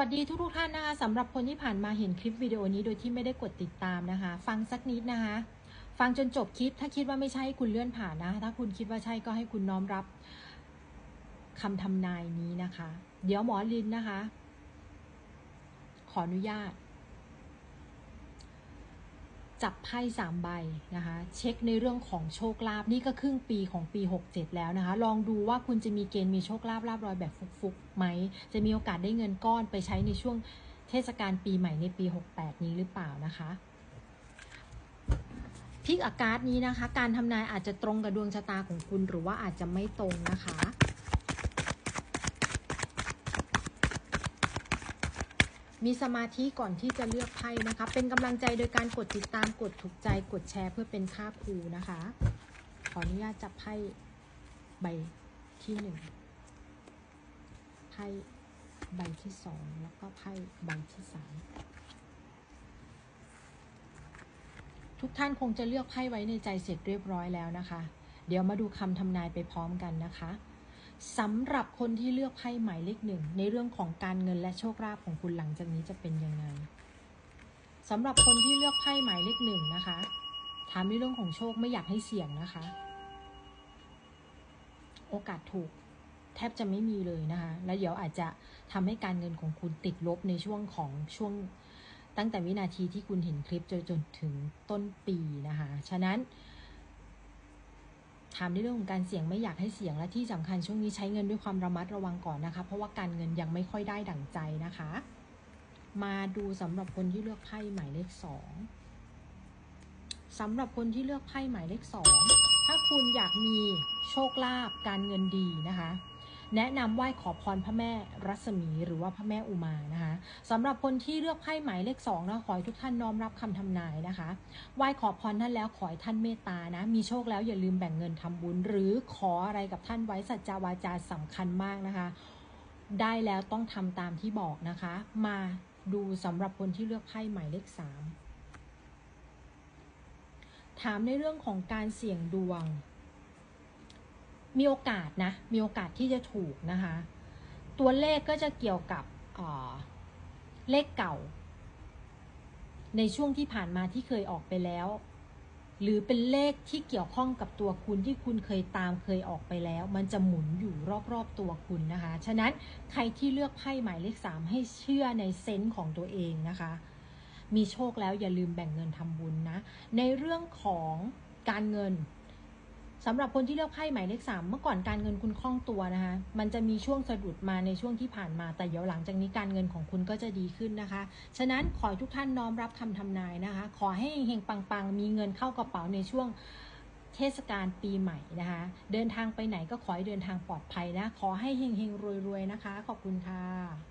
สวัสดีทุกทุกท่านนะคะสำหรับคนที่ผ่านมาเห็นคลิปวิดีโอนี้โดยที่ไม่ได้กดติดตามนะคะ ฟังสักนิดนะคะ ฟังจนจบคลิป ถ้าคิดว่าไม่ใช่คุณเลื่อนผ่านนะ ถ้าคุณคิดว่าใช่ก็ให้คุณน้อมรับคำทำนายนี้นะคะ เดี๋ยวหมอลินนะคะ ขออนุญาต จับไพ่สามใบนะคะ เช็คในเรื่องของโชคลาภนี่ก็ครึ่งปีของปี 67 แล้วนะคะ ลองดูว่าคุณจะมีเกณฑ์มีโชคลาภลาบรอยแบบฟุกๆไหม จะมีโอกาสได้เงินก้อนไปใช้ในช่วงเทศกาลปีใหม่ในปี 68 นี้หรือเปล่านะคะพิกอากาศนี้นะคะ การทำนายอาจจะตรงกับดวงชะตาของคุณหรือว่าอาจจะไม่ตรงนะคะ มีสมาธิก่อนที่จะเลือกไพ่นะคะ เป็นกำลังใจโดยการกดติดตามกดถูกใจกดแชร์เพื่อเป็นค่าครูนะคะ ขออนุญาตจับไพ่ใบที่หนึ่งไพ่ใบที่สองแล้วก็ไพ่ใบที่สามทุกท่านคงจะเลือกไพ่ไว้ในใจเสร็จเรียบร้อยแล้วนะคะ เดี๋ยวมาดูคำทำนายไปพร้อมกันนะคะ สำหรับคนที่เลือกไพ่หมายเลขหนึ่งในเรื่องของการเงินและโชคลาภของคุณหลังจากนี้จะเป็นยังไงสำหรับคนที่เลือกไพ่หมายเลขหนึ่งนะคะ ถามในเรื่องของโชคไม่อยากให้เสี่ยงนะคะ โอกาสถูกแทบจะไม่มีเลยนะคะ แล้วเดี๋ยวอาจจะทำให้การเงินของคุณติดลบในช่วงของช่วงตั้งแต่วินาทีที่คุณเห็นคลิปจนจนถึงต้นปีนะคะ ฉะนั้น ถามในเรื่องของการเสี่ยงไม่อยากให้เสี่ยงและที่สำคัญช่วงนี้ใช้เงินด้วยความระมัดระวังก่อนนะคะ เพราะว่าการเงินยังไม่ค่อยได้ดั่งใจนะคะ มาดูสำหรับคนที่เลือกไพ่หมายเลขสองสำหรับคนที่เลือกไพ่หมายเลขสองถ้าคุณอยากมีโชคลาภการเงินดีนะคะ แนะนำไหว้ขอพรพระแม่รัศมีหรือว่าพระแม่อุมานะคะสำหรับคนที่เลือกไพ่หมายเลขสองนะขอให้ทุกท่านน้อมรับคำทำนายนะคะไหว้ขอพรท่านแล้วขอให้ท่านเมตตานะ มีโชคแล้วอย่าลืมแบ่งเงินทำบุญ หรือขออะไรกับท่านไว้สัจจาวาจาสำคัญมากนะคะ ได้แล้วต้องทำตามที่บอกนะคะ มาดูสำหรับคนที่เลือกไพ่หมายเลขสามถามในเรื่องของการเสี่ยงดวง มีโอกาสนะ มีโอกาสที่จะถูกนะคะ ตัวเลขก็จะเกี่ยวกับเลขเก่า ในช่วงที่ผ่านมาที่เคยออกไปแล้ว หรือเป็นเลขที่เกี่ยวข้องกับตัวคุณที่คุณเคยตามเคยออกไปแล้ว มันจะหมุนอยู่รอบๆตัวคุณนะคะ ฉะนั้นใครที่เลือกไพ่หมายเลขสามให้เชื่อในเซนส์ของตัวเองนะคะ มีโชคแล้วอย่าลืมแบ่งเงินทำบุญนะ ในเรื่องของการเงิน สำหรับคนที่เลือกไพ่หมายเลขสามเมื่อก่อนการเงินคุณคล่องตัวนะคะ มันจะมีช่วงสะดุดมาในช่วงที่ผ่านมา แต่เดี๋ยวหลังจากนี้การเงินของคุณก็จะดีขึ้นนะคะ ฉะนั้นขอทุกท่านน้อมรับคำทำนายนะคะ ขอให้เฮงปังๆ มีเงินเข้ากระเป๋าในช่วงเทศกาลปีใหม่นะคะ เดินทางไปไหนก็ขอให้เดินทางปลอดภัยนะ ขอให้เฮงๆรวยๆนะคะ ขอบคุณค่ะ